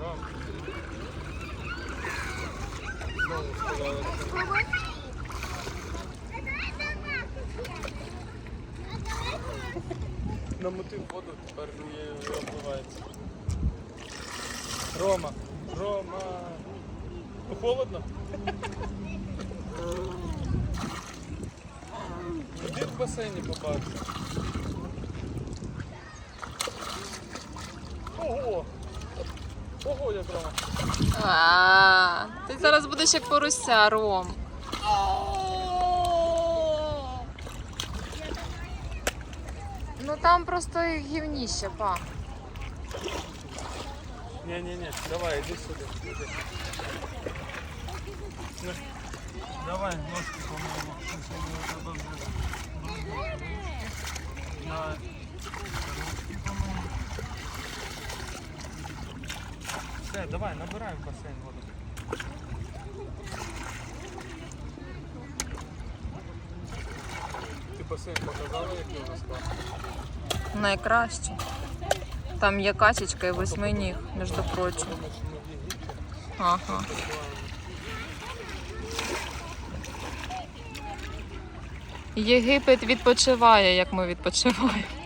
Ром. Знову сказали. Намотив воду, тепер не розпливається. Рома, Рома. Холодно? Іди в басейні побачиш. Ого! Ого, Рома. А, ти зараз будеш як поруся, Ром. Ну там просто гівніще, па. Не-не-не, давай, иди сюда. Иди. Ну, давай, ножки помоему. На ручки помоему. Все, давай, набираем в бассейн воду. Ти басейн показала, як його склав? Найкраще. Там є качечка і восьминіг, між прочим. Ага. Єгипет відпочиває, як ми відпочиваємо.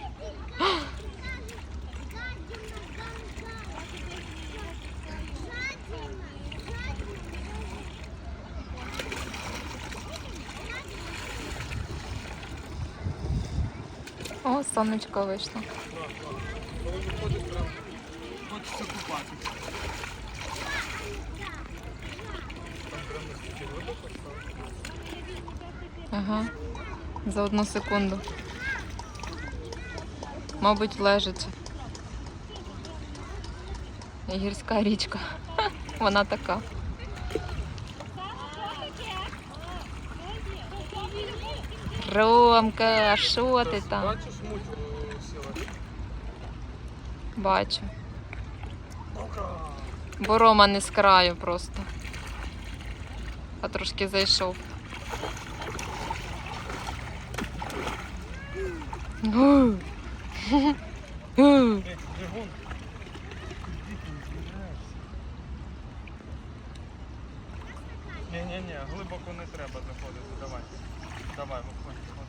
О, сонечко вийшло. Коли виходиш, прям. Ага. За одну секунду. Мабуть, лежить. Гірська річка. Вона така. Ромка, що ти там? Бачу. Бо Рома не з краю просто. А трошки зайшов. Ні-ні-ні, глибоко не треба заходити. Давай. Давай, виходь.